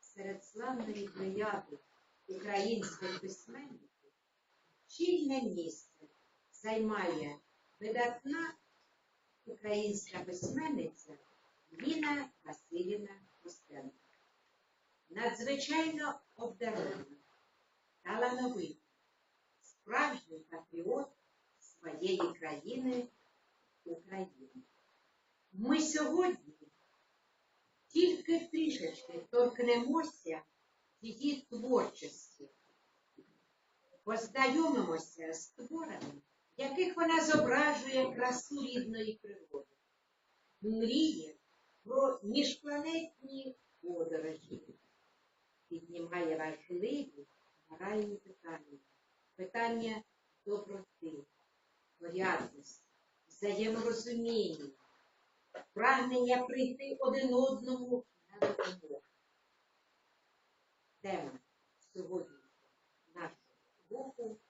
серед славної плеяди українських письменників чільне місце займає видатна українська письменниця Ліна Васильівна Костенко. Надзвичайно обдарована, талановита, справжній патріот своєї країни України. Ми сьогодні тільки трішечки торкнемося її творчості, познайомимося з творами, яких вона зображує красу рідної природи, мріє про міжпланетні подорожі, піднімає важливі моральні питання, питання доброти, порядності, взаєморозуміння, прагнення прийти один одному на допомогу. Тема сьогодні нашого руху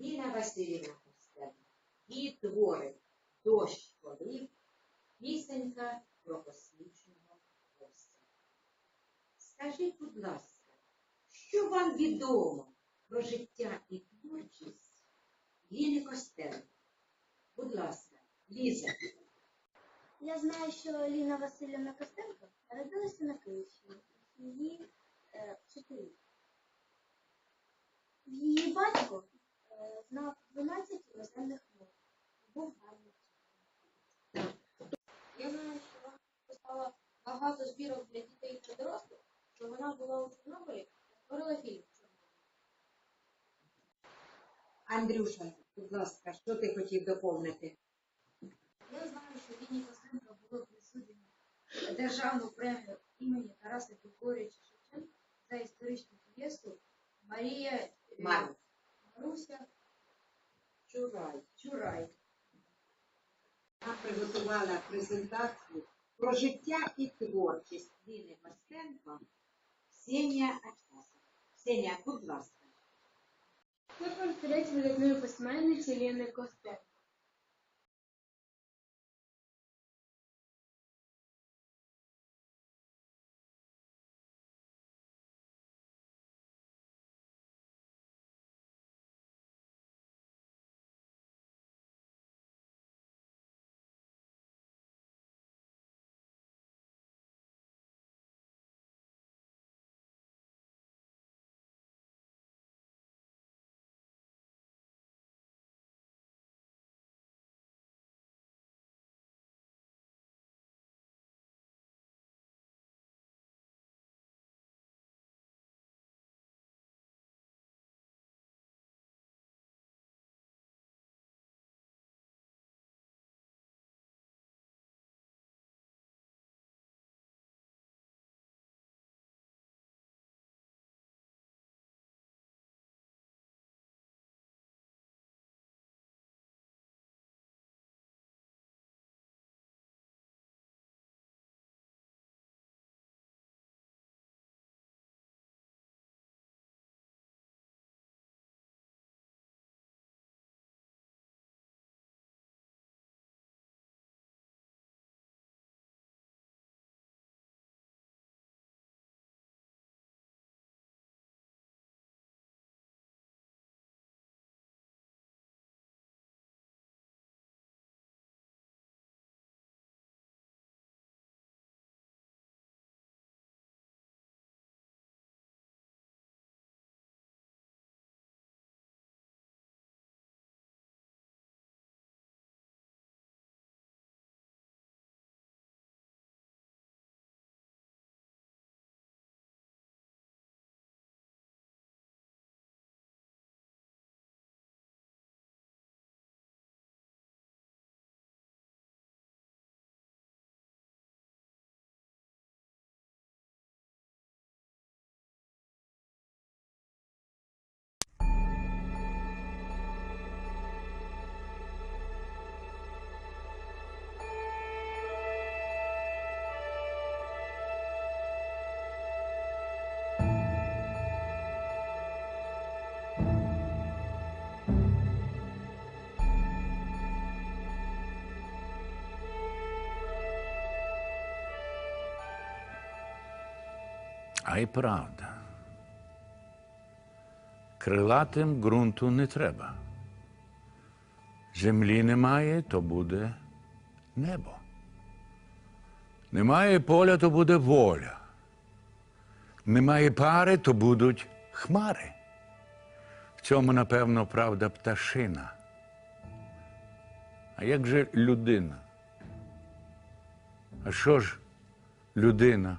Ліна Васильівна Костенко. Її твори Дощ полив, пісенька про космічного гостя. Скажіть, будь ласка, що вам відомо про життя і творчість Ліни Костенко? Будь ласка, Ліза. Я знаю, що Ліна Васильівна Костенко народилася на Київщині сім'ї е, вчителів. Її батько е, знав 12 іноземних мов. Був гарний. Я знаю, що вона писала багато збірок для дітей та дорослих, що вона була у Чорнобилі та створила фільм. Андрюша, будь ласка, що ти хотів доповнити? Я Ліні Костенко було присуджено державну премію імені Тараса Григорьовича Шевченка за історичну п'єсу Марія е, Мару. Маруся Чурай. Чурай. Вона приготувала презентацію про життя і творчість Ліни Костенко Ксенія Ачкаса. Ксенія, будь ласка. Це портрет видатної письменниці Ліни Костенко. А й правда. Крилатим ґрунту не треба. Землі немає, то буде небо. Немає поля, то буде воля. Немає пари, то будуть хмари. В цьому, напевно, правда пташина. А як же людина? А що ж людина?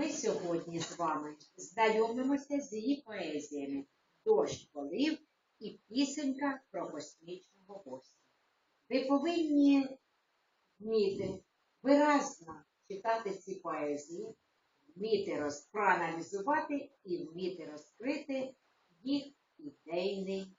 Ми сьогодні з вами знайомимося з її поезіями Дощ полив і пісенька про космічного гостя. Ви повинні вміти виразно читати ці поезії, вміти проаналізувати і вміти розкрити їх ідейний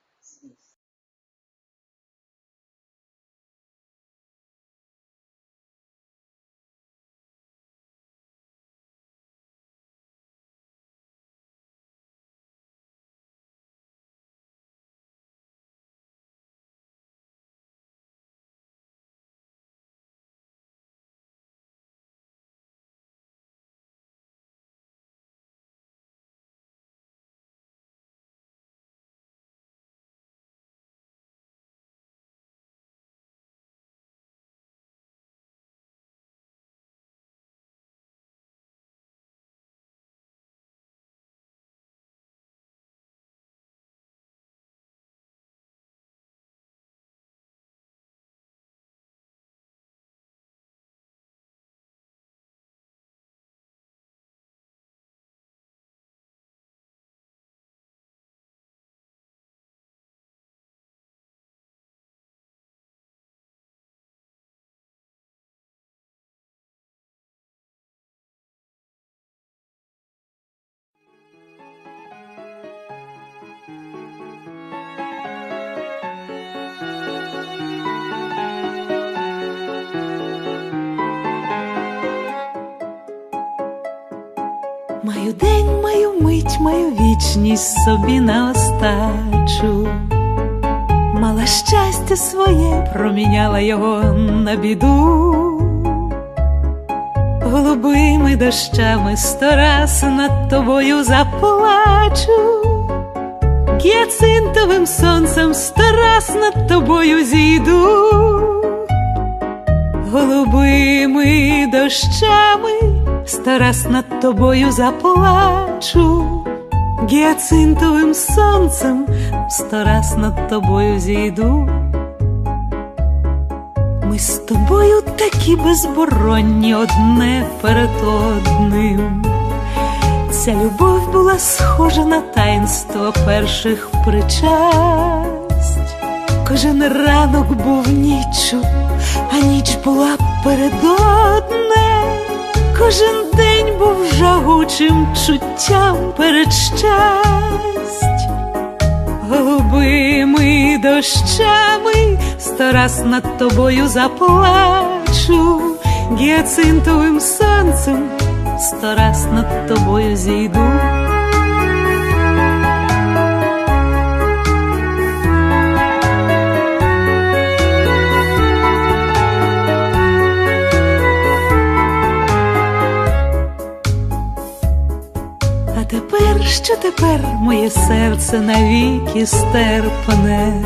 Маю день, маю мить, маю вічність собі на остачу. Мала щастя своє, проміняла його на біду. Голубими дощами сто раз над тобою заплачу. Гіацинтовим сонцем сто раз над тобою зійду. Голубими дощами сто раз над тобою заплачу, гіацинтовим сонцем сто раз над тобою зійду. Ми з тобою такі безборонні одне перед одним. Ця любов була схожа на таїнство перших причасть. Кожен ранок був ніччю, а ніч була перед одне. Кожен день був жагучим чуттям перед щасть, голубими дощами сто раз над тобою заплачу, гіацинтовим сонцем сто раз над тобою зійду. Що тепер моє серце навіки стерпне,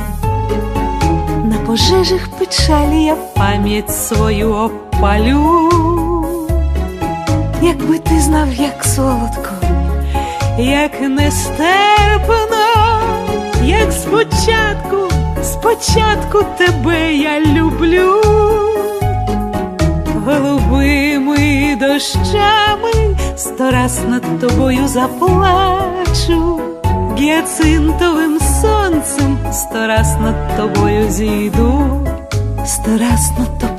на пожежах печалі я пам'ять свою опалю. Якби ти знав, як солодко, як нестерпно, як спочатку, спочатку тебе я люблю, голубими дощами сто раз над тобою заплачу, гіацинтовим сонцем сто раз над тобою зійду, сто раз над тобою.